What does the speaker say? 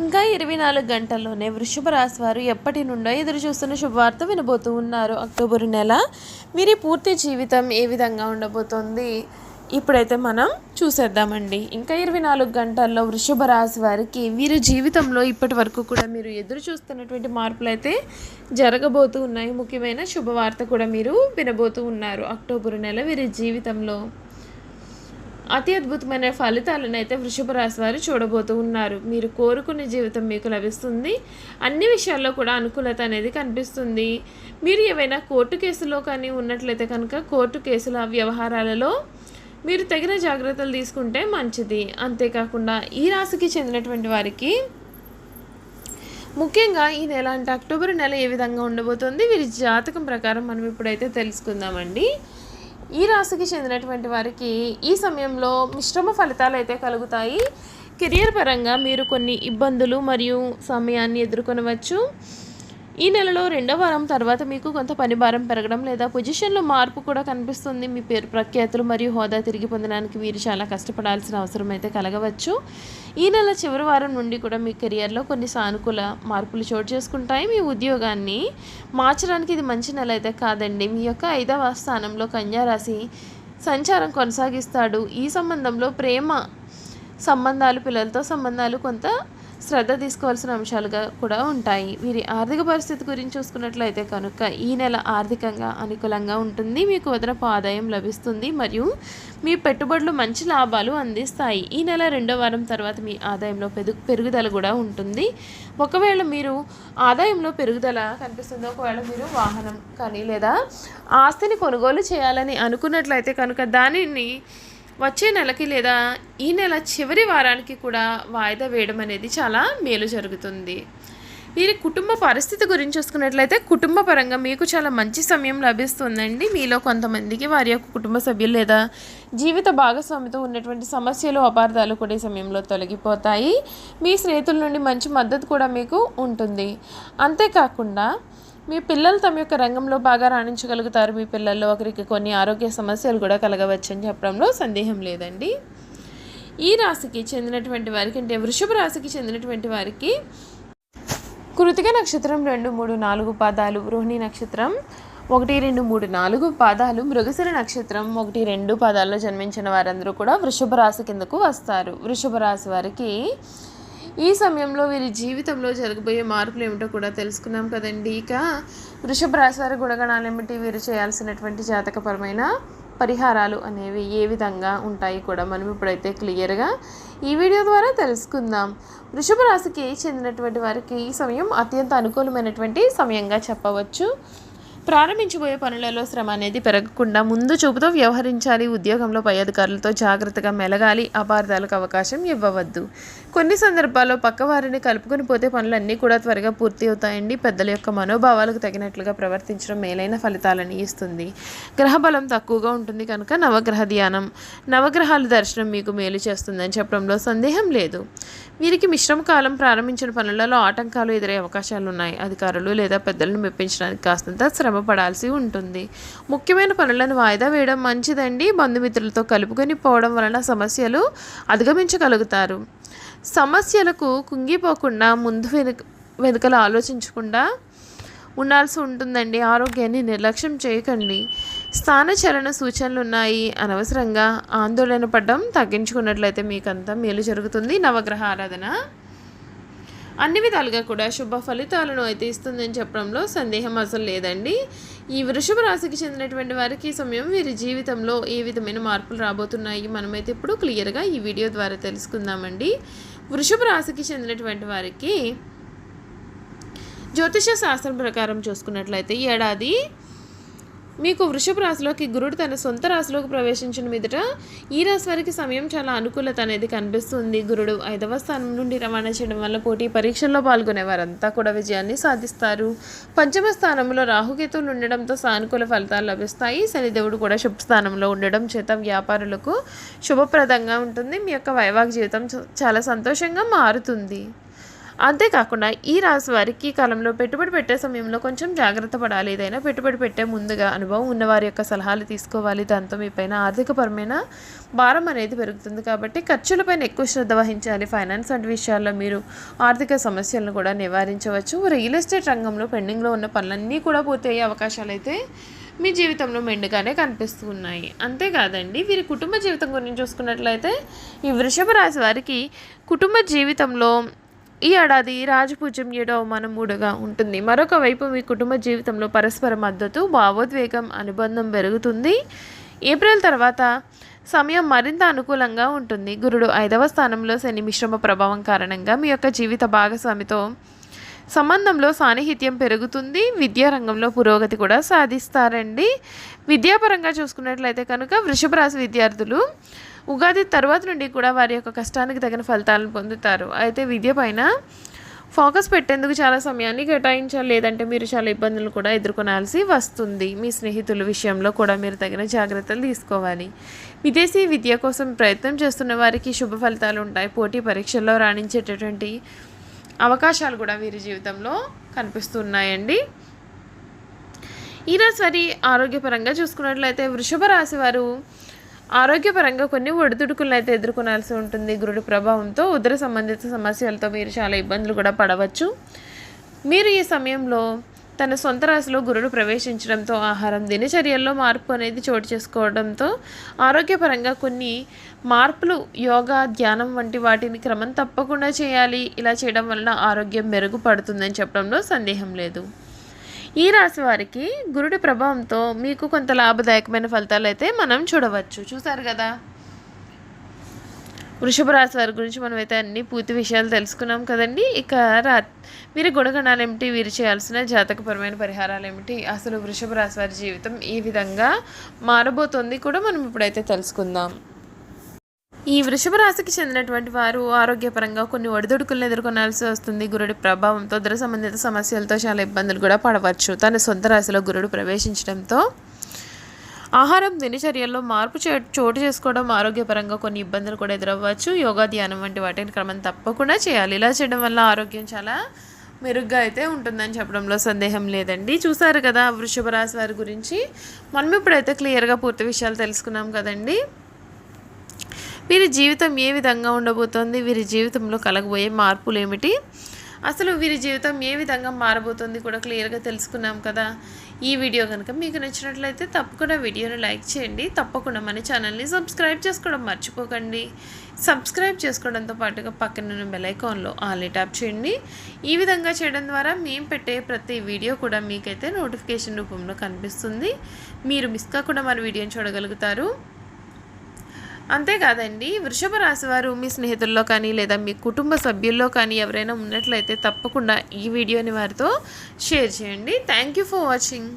ఇంకా ఇరవై నాలుగు గంటల్లోనే వృషభ రాశి వారు ఎప్పటి నుండో ఎదురు చూస్తున్న శుభవార్త వినబోతూ ఉన్నారు. అక్టోబర్ నెల వీరి పూర్తి జీవితం ఏ విధంగా ఉండబోతోంది? ఇప్పుడైతే మనం చూసేద్దామండి. ఇంకా ఇరవై నాలుగు గంటల్లో వృషభ రాశి వారికి వీరి జీవితంలో ఇప్పటి వరకు కూడా మీరు ఎదురు చూస్తున్నటువంటి మార్పులు అయితే జరగబోతూ ఉన్నాయి. ముఖ్యమైన శుభవార్త కూడా మీరు వినబోతూ ఉన్నారు. అక్టోబర్ నెల వీరి జీవితంలో అతి అద్భుతమైన ఫలితాలను అయితే వృషభ రాశి వారు చూడబోతూ ఉన్నారు. మీరు కోరుకునే జీవితం మీకు లభిస్తుంది. అన్ని విషయాల్లో కూడా అనుకూలత అనేది కనిపిస్తుంది. మీరు ఏవైనా కోర్టు కేసులో కానీ ఉన్నట్లయితే కనుక కోర్టు కేసుల వ్యవహారాలలో మీరు తగిన జాగ్రత్తలు తీసుకుంటే మంచిది. అంతేకాకుండా ఈ రాశికి చెందినటువంటి వారికి ముఖ్యంగా ఈ నెల అంటే అక్టోబర్ నెల ఏ విధంగా ఉండబోతుంది? వీరి జాతకం ప్రకారం మనం ఇప్పుడైతే తెలుసుకుందామండి. ఈ రాశికి చెందినటువంటి వారికి ఈ సమయంలో మిశ్రమ ఫలితాలు అయితే కలుగుతాయి. కెరియర్ పరంగా మీరు కొన్ని ఇబ్బందులు మరియు సమయాన్ని ఎదుర్కొనవచ్చు. ఈ నెలలో రెండో వారం తర్వాత మీకు కొంత పని భారం పెరగడం లేదా పొజిషన్లో మార్పు కూడా కనిపిస్తుంది. మీ పేరు ప్రఖ్యాతులు మరియు హోదా తిరిగి పొందడానికి మీరు చాలా కష్టపడాల్సిన అవసరం అయితే కలగవచ్చు. ఈ నెల చివరి వారం నుండి కూడా మీ కెరియర్లో కొన్ని సానుకూల మార్పులు చోటు చేసుకుంటాయి. మీ ఉద్యోగాన్ని మార్చడానికి ఇది మంచి నెల అయితే కాదండి. మీ యొక్క ఐదవ స్థానంలో కన్యారాశి సంచారం కొనసాగిస్తాడు. ఈ సంబంధంలో ప్రేమ సంబంధాలు పిల్లలతో సంబంధాలు కొంత శ్రద్ధ తీసుకోవాల్సిన అంశాలుగా కూడా ఉంటాయి. వీరి ఆర్థిక పరిస్థితి గురించి చూసుకున్నట్లయితే కనుక ఈ నెల ఆర్థికంగా అనుకూలంగా ఉంటుంది. మీకు అదనపు ఆదాయం లభిస్తుంది మరియు మీ పెట్టుబడులు మంచి లాభాలు అందిస్తాయి. ఈ నెల రెండో వారం తర్వాత మీ ఆదాయంలో పెరుగు పెరుగుదల కూడా ఉంటుంది. ఒకవేళ మీరు ఆదాయంలో పెరుగుదల కనిపిస్తుంది ఒకవేళ మీరు వాహనం కానీ లేదా ఆస్తిని కొనుగోలు చేయాలని అనుకున్నట్లయితే కనుక దానిని వచ్చే నెలకి లేదా ఈ నెల చివరి వారానికి కూడా వాయిదా వేయడం అనేది చాలా మేలు జరుగుతుంది. వీరి కుటుంబ పరిస్థితి గురించి చూసుకున్నట్లయితే కుటుంబ పరంగా మీకు చాలా మంచి సమయం లభిస్తుందండి. మీలో కొంతమందికి వారి యొక్క కుటుంబ సభ్యులు లేదా జీవిత భాగస్వామితో ఉన్నటువంటి సమస్యలు అపార్థాలు కూడా ఈ సమయంలో తొలగిపోతాయి. మీ స్నేహితుల నుండి మంచి మద్దతు కూడా మీకు ఉంటుంది. అంతేకాకుండా మీ పిల్లలు తమ యొక్క రంగంలో బాగా రాణించగలుగుతారు. మీ పిల్లల్లో ఒకరికి కొన్ని ఆరోగ్య సమస్యలు కూడా కలగవచ్చని చెప్పడంలో సందేహం లేదండి. ఈ రాశికి చెందినటువంటి వారికి అంటే వృషభ రాశికి చెందినటువంటి వారికి కృతిక నక్షత్రం రెండు మూడు నాలుగు పాదాలు రోహిణి నక్షత్రం ఒకటి రెండు మూడు నాలుగు పాదాలు మృగశిర నక్షత్రం ఒకటి రెండు పాదాల్లో జన్మించిన వారందరూ కూడా వృషభ రాశి కిందకు వస్తారు. వృషభ రాశి వారికి ఈ సమయంలో వీరి జీవితంలో జరగబోయే మార్పులు ఏమిటో కూడా తెలుసుకున్నాం కదండి. ఇక వృషభ రాశి వారి గుణగణాలు ఏమిటి? వీరు చేయాల్సినటువంటి జాతకపరమైన పరిహారాలు అనేవి ఏ విధంగా ఉంటాయి కూడా మనం ఇప్పుడైతే క్లియర్గా ఈ వీడియో ద్వారా తెలుసుకుందాం. వృషభ రాశికి చెందినటువంటి వారికి ఈ సమయం అత్యంత అనుకూలమైనటువంటి సమయంగా చెప్పవచ్చు. ప్రారంభించబోయే పనులలో శ్రమ అనేది పెరగకుండా ముందు చూపుతో వ్యవహరించాలి. ఉద్యోగంలో పై అధికారులతో జాగ్రత్తగా మెలగాలి. అపార్థాలకు అవకాశం ఇవ్వవద్దు. కొన్ని సందర్భాల్లో పక్కవారిని కలుపుకొని పోతే పనులన్నీ కూడా త్వరగా పూర్తి అవుతాయండి. పెద్దల యొక్క మనోభావాలకు తగినట్లుగా ప్రవర్తించడం మేలైన ఫలితాలని ఇస్తుంది. గ్రహ బలం తక్కువగా ఉంటుంది కనుక నవగ్రహ ధ్యానం నవగ్రహాల దర్శనం మీకు మేలు చేస్తుందని చెప్పడంలో సందేహం లేదు. వీరికి మిశ్రమ కాలం ప్రారంభించిన పనులలో ఆటంకాలు ఎదురే అవకాశాలు ఉన్నాయి. అధికారులు లేదా పెద్దలను మెప్పించడానికి కాస్తంత శ్రమ పడాల్సి ఉంటుంది. ముఖ్యమైన పనులను వాయిదా వేయడం మంచిదండి. బంధుమిత్రులతో కలుపుకొని పోవడం వలన సమస్యలు అధిగమించగలుగుతారు. సమస్యలకు కుంగిపోకుండా ముందు వెనుక వెనుకలు ఆలోచించకుండా ఉండాల్సి ఉంటుందండి. ఆరోగ్యాన్ని నిర్లక్ష్యం చేయకండి. స్థానచలన సూచనలు ఉన్నాయి అనవసరంగా ఆందోళన పడడం తగ్గించుకున్నట్లయితే మీకంతా మేలు జరుగుతుంది. నవగ్రహ ఆరాధన. అన్ని విధాలుగా కూడా శుభ ఫలితాలను అయితే ఇస్తుందని చెప్పడంలో సందేహం అసలు లేదండి. ఈ వృషభ రాశికి చెందినటువంటి వారికి సమయం వీరి జీవితంలో ఏ విధమైన మార్పులు రాబోతున్నాయి? మనమైతే ఇప్పుడు క్లియర్గా ఈ వీడియో ద్వారా తెలుసుకుందామండి. వృషభ రాశికి చెందినటువంటి వారికి జ్యోతిష శాస్త్రం ప్రకారం చూసుకున్నట్లయితే ఈ ఏడాది మీకు వృషభ రాశిలోకి గురుడు తన సొంత రాశిలోకి ప్రవేశించిన మీదట ఈ రాశి వారికి సమయం చాలా అనుకూలత అనేది కనిపిస్తుంది. గురుడు ఐదవ స్థానం నుండి రవాణా చేయడం వల్ల పోటీ పరీక్షల్లో పాల్గొనే వారంతా కూడా విజయాన్ని సాధిస్తారు. పంచమ స్థానంలో రాహుకేతువులు ఉండడంతో సానుకూల ఫలితాలు లభిస్తాయి. శనిదేవుడు కూడా శుభ స్థానంలో ఉండడం చేత వ్యాపారులకు శుభప్రదంగా ఉంటుంది. మీ యొక్క వైవాహిక జీవితం చాలా సంతోషంగా మారుతుంది. అంతేకాకుండా ఈ రాశి వారికి కాలంలో పెట్టుబడి పెట్టే సమయంలో కొంచెం జాగ్రత్త పడాలి. ఏదైనా పెట్టుబడి పెట్టే ముందుగా అనుభవం ఉన్నవారి యొక్క సలహాలు తీసుకోవాలి. దాంతో మీ పైన ఆర్థికపరమైన భారం అనేది పెరుగుతుంది కాబట్టి ఖర్చులపైన ఎక్కువ శ్రద్ధ వహించాలి. ఫైనాన్స్ వంటి విషయాల్లో మీరు ఆర్థిక సమస్యలను కూడా నివారించవచ్చు. రియల్ ఎస్టేట్ రంగంలో పెండింగ్లో ఉన్న పనులన్నీ కూడా పూర్తయ్యే అవకాశాలు అయితే మీ జీవితంలో మెండుగానే కనిపిస్తూ ఉన్నాయి అంతేకాదండి వీరి కుటుంబ జీవితం గురించి చూసుకున్నట్లయితే ఈ వృషభ రాశి వారికి కుటుంబ జీవితంలో ఈ ఏడాది రాజపూజ్యం ఏడవ అవమానం మూడుగా ఉంటుంది. మరొక వైపు మీ కుటుంబ జీవితంలో పరస్పర మద్దతు భావోద్వేగం అనుబంధం పెరుగుతుంది. ఏప్రిల్ తర్వాత సమయం మరింత అనుకూలంగా ఉంటుంది. గురుడు ఐదవ స్థానంలో శని మిశ్రమ ప్రభావం కారణంగా మీ యొక్క జీవిత భాగస్వామితో సంబంధంలో సాన్నిహిత్యం పెరుగుతుంది. విద్యా రంగంలో పురోగతి కూడా సాధిస్తారండి. విద్యాపరంగా చూసుకున్నట్లయితే కనుక వృషభ రాశి విద్యార్థులు ఉగాది తర్వాత నుండి కూడా వారి యొక్క కష్టానికి తగిన ఫలితాలను పొందుతారు. అయితే విద్య పైన ఫోకస్ పెట్టేందుకు చాలా సమయాన్ని కేటాయించాలి. లేదంటే మీరు చాలా ఇబ్బందులు కూడా ఎదుర్కొనాల్సి వస్తుంది. మీ స్నేహితుల విషయంలో కూడా మీరు తగిన జాగ్రత్తలు తీసుకోవాలి. విదేశీ విద్య కోసం ప్రయత్నం చేస్తున్న వారికి శుభ ఫలితాలు ఉంటాయి. పోటీ పరీక్షల్లో రాణించేటటువంటి అవకాశాలు కూడా వీరి జీవితంలో కనిపిస్తున్నాయండి. ఈ రాశి వారి ఆరోగ్యపరంగా చూసుకున్నట్లయితే వృషభ రాశి వారు ఆరోగ్యపరంగా కొన్ని ఒడిదుడుకులను అయితే ఎదుర్కొనాల్సి ఉంటుంది. గురుడి ప్రభావంతో ఉదర సంబంధిత సమస్యలతో మీరు చాలా ఇబ్బందులు కూడా పడవచ్చు. మీరు ఈ సమయంలో తన సొంత రాశిలో గురుడు ప్రవేశించడంతో ఆహారం దినచర్యల్లో మార్పు అనేది చోటు చేసుకోవడంతో ఆరోగ్యపరంగా కొన్ని మార్పులు యోగా ధ్యానం వంటి వాటిని క్రమం తప్పకుండా చేయాలి. ఇలా చేయడం వలన ఆరోగ్యం మెరుగుపడుతుందని చెప్పడంలో సందేహం లేదు. ఈ రాశి వారికి గురుడి ప్రభావంతో మీకు కొంత లాభదాయకమైన ఫలితాలు అయితే మనం చూడవచ్చు. చూసారు కదా? వృషభ రాశి వారి గురించి మనం అయితే అన్ని పూర్తి విషయాలు తెలుసుకున్నాం కదండి. ఇక రా వీరి గుణగణాలు ఏమిటి? వీరు చేయాల్సిన జాతకపరమైన పరిహారాలు ఏమిటి? అసలు వృషభ రాశి వారి జీవితం ఈ విధంగా మారబోతోంది కూడా మనం ఇప్పుడైతే తెలుసుకుందాం. ఈ వృషభ రాశికి చెందినటువంటి వారు ఆరోగ్యపరంగా కొన్ని ఒడిదుడుకులను ఎదుర్కొనాల్సి వస్తుంది. గురుడి ప్రభావంతో ఉదర సంబంధిత సమస్యలతో చాలా ఇబ్బందులు కూడా పడవచ్చు. తన సొంత రాశిలో గురుడు ప్రవేశించడంతో ఆహారం దినచర్యల్లో మార్పు చోటు చేసుకోవడం ఆరోగ్యపరంగా కొన్ని ఇబ్బందులు కూడా ఎదురవ్వచ్చు. యోగా ధ్యానం వంటి వాటిని క్రమం తప్పకుండా చేయాలి. ఇలా చేయడం వల్ల ఆరోగ్యం చాలా మెరుగ్గా అయితే ఉంటుందని చెప్పడంలో సందేహం లేదండి. చూసారు కదా వృషభ రాశి వారి గురించి. మనం ఇప్పుడైతే క్లియర్గా పూర్తి విషయాలు తెలుసుకున్నాం కదండి. వీరి జీవితం ఏ విధంగా ఉండబోతోంది? వీరి జీవితంలో కలగబోయే మార్పులు ఏమిటి? అసలు వీరి జీవితం ఏ విధంగా మారబోతుంది కూడా క్లియర్గా తెలుసుకున్నాం కదా. ఈ వీడియో కనుక మీకు నచ్చినట్లయితే తప్పకుండా వీడియోని లైక్ చేయండి. తప్పకుండా మన ఛానల్ని సబ్స్క్రైబ్ చేసుకోవడం మర్చిపోకండి. సబ్స్క్రైబ్ చేసుకోవడంతో పాటుగా పక్కన బెలైకాన్లో ఆల్ ఆల్ని ట్యాప్ చేయండి. ఈ విధంగా చేయడం ద్వారా మేము పెట్టే ప్రతి వీడియో కూడా మీకైతే నోటిఫికేషన్ రూపంలో కనిపిస్తుంది. మీరు మిస్ కాకుండా మన వీడియోని చూడగలుగుతారు. అంతేకాదండి వృషభ రాశి వారు మీ స్నేహితుల్లో కానీ లేదా మీ కుటుంబ సభ్యుల్లో కానీ ఎవరైనా ఉన్నట్లయితే తప్పకుండా ఈ వీడియోని వారితో షేర్ చేయండి. Thank you for watching.